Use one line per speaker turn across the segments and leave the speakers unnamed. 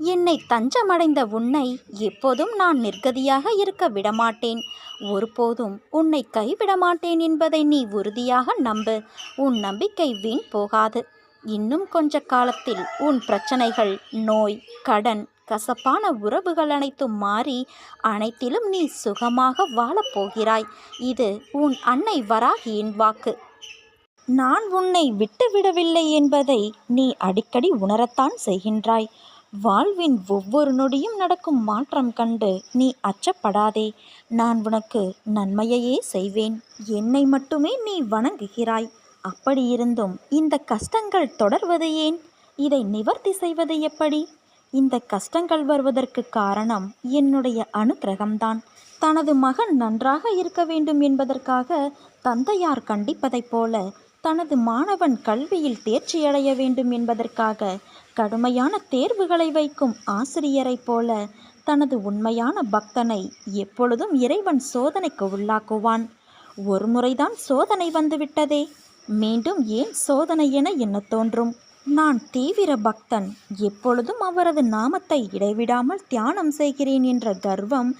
என்னை தஞ்சமடைந்த உன்னை எப்போதும் நான் நிர்கதியாக இருக்க விடமாட்டேன். ஒருபோதும் உன்னை கைவிட மாட்டேன் என்பதை நீ உறுதியாக நம்பு. உன் நம்பிக்கை வீண் போகாது. இன்னும் கொஞ்ச காலத்தில் உன் பிரச்சனைகள் நோய் கடன் கசப்பான உறவுகள் அனைத்தும் மாறி அனைத்திலும் நீ சுகமாக வாழப்போகிறாய் இது உன் அன்னை வராகியின் வாக்கு. நான் உன்னை விட்டுவிடவில்லை என்பதை நீ அடிக்கடி உணரத்தான் செய்கின்றாய். வாழ்வின் ஒவ்வொரு நொடியும் நடக்கும் மாற்றம் கண்டு நீ அச்சப்படாதே. நான் உனக்கு நன்மையையே செய்வேன். என்னை மட்டுமே நீ வணங்குகிறாய். அப்படியிருந்தும் இந்த கஷ்டங்கள் தொடர்வது ஏன்? இதை நிவர்த்தி செய்வது எப்படி? இந்த கஷ்டங்கள் வருவதற்கு காரணம் என்னுடைய அனுக்கிரகம்தான். தனது மகன் நன்றாக இருக்க வேண்டும் என்பதற்காக தந்தையார் கண்டிப்பதைப் போல தனது மாணவன் கல்வியில் தேர்ச்சியடைய வேண்டும் என்பதற்காக கடுமையான தேர்வுகளை வைக்கும் ஆசிரியரைப் போல தனது உண்மையான பக்தனை எப்பொழுதும் இறைவன் சோதனைக்கு உள்ளாக்குவான். ஒரு முறைதான் சோதனை வந்துவிட்டதே. மீண்டும் ஏன் சோதனை என என்ன தோன்றும். நான் தீவிர பக்தன். எப்பொழுதும் அவரது நாமத்தை இடைவிடாமல் தியானம் செய்கிறேன் என்ற கர்வம்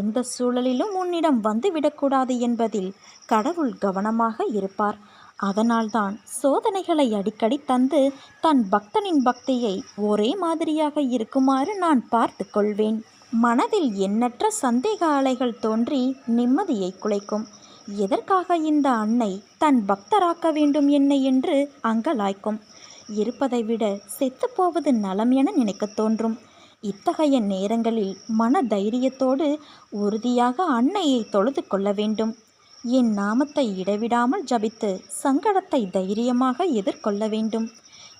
எந்த சூழலிலும் உன்னிடம் வந்துவிடக்கூடாது என்பதில் கடவுள் கவனமாக இருப்பார். அதனால்தான் சோதனைகளை அடிக்கடி தந்து தன் பக்தனின் பக்தியை ஒரே மாதிரியாக இருக்குமாறு நான் பார்த்து கொள்வேன். மனதில் எண்ணற்ற சந்தேக அலைகள் தோன்றி நிம்மதியை குலைக்கும். எதற்காக இந்த அன்னை தன் பக்தராக்க வேண்டும் என்னை என்று அங்கலாய்க்கும்? இருப்பதை விட செத்துப்போவது நலம் என நினைக்கத் தோன்றும். இத்தகைய நேரங்களில் மன தைரியத்தோடு உறுதியாக அன்னையை தொழுது கொள்ள வேண்டும். என் நாமத்தை இடைவிடாமல் ஜபித்து சங்கடத்தை தைரியமாக எதிர்கொள்ள வேண்டும்.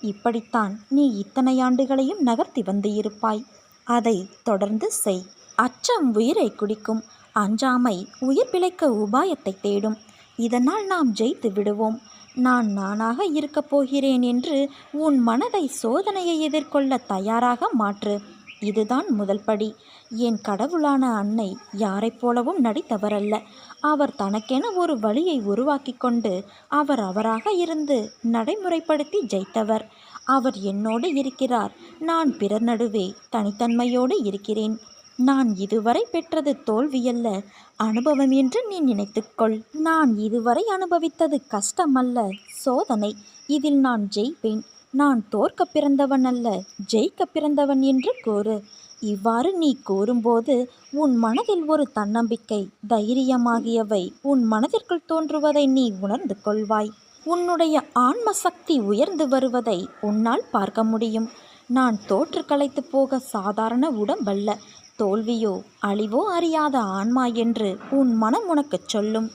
இப்படித்தான் நீ இத்தனை ஆண்டுகளையும் நகர்த்தி வந்து இருப்பாய் அதை தொடர்ந்து செய். அச்சம் உயிரை குடிக்கும். அஞ்சாமை உயிர் பிழைக்க உபாயத்தை தேடும். இதனால் நாம் ஜெயித்து விடுவோம். நான் நானாக இருக்கப் போகிறேன் என்று உன் மனதை சோதனையை எதிர்கொள்ள தயாராக மாற்று. இதுதான் முதல் படி. என் கடவுளான அன்னை யாரைப் போலவும் நடித்தவரல்ல. அவர் தனக்கென ஒரு வழியை உருவாக்கி கொண்டு அவர் அவராக இருந்து நடைமுறைப்படுத்தி ஜெயித்தவர். அவர் என்னோடு இருக்கிறார். நான் பிறர் நடுவே தனித்தன்மையோடு இருக்கிறேன். நான் இதுவரை பெற்றது தோல்வியல்ல. அனுபவம் என்று நீ நினைத்துக்கொள் நான் இதுவரை அனுபவித்தது கஷ்டமல்ல. சோதனை. இதில் நான் ஜெயிப்பேன். நான் தோற்க பிறந்தவன் அல்ல ஜெயிக்க பிறந்தவன் என்று கூறு. இவ்வாறு நீ கூறும்போது உன் மனதில் ஒரு தன்னம்பிக்கை தைரியமாகியவை உன் மனதிற்குள் தோன்றுவதை நீ உணர்ந்து கொள்வாய். உன்னுடைய ஆன்ம சக்தி உயர்ந்து வருவதை உன்னால் பார்க்க முடியும். நான் தோற்று களைத்து போக சாதாரண உடம்பல்ல. தோல்வியோ அழிவோ அறியாத ஆன்மா என்று உன் மனம் உனக்குச் சொல்லும்.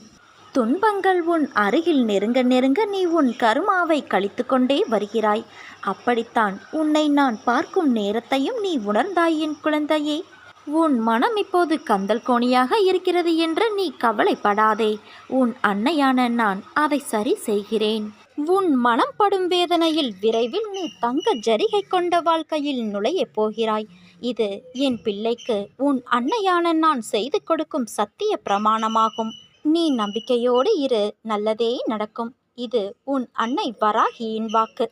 துன்பங்கள் உன் அருகில் நெருங்க நெருங்க நீ உன் கருமாவை கழித்து கொண்டே வருகிறாய். அப்படித்தான் உன்னை நான் பார்க்கும் நேரத்தையும் நீ உணர்ந்தாய் என் குழந்தையே. உன் மனம் இப்போது கந்தல் கோணியாக இருக்கிறது என்று நீ கவலைப்படாதே. உன் அன்னையான நான் அதை சரி செய்கிறேன். உன் மனம் படும் வேதனையில் விரைவில் நீ தங்க ஜரிகை கொண்ட வாழ்க்கையில் நுழையப் போகிறாய். இது என் பிள்ளைக்கு உன் அன்னையான நான் செய்து கொடுக்கும் சத்திய பிரமாணமாகும். நீ நம்பிக்கையோடு இரு நல்லதே நடக்கும். இது உன் அன்னை வராகியின் வாக்கு.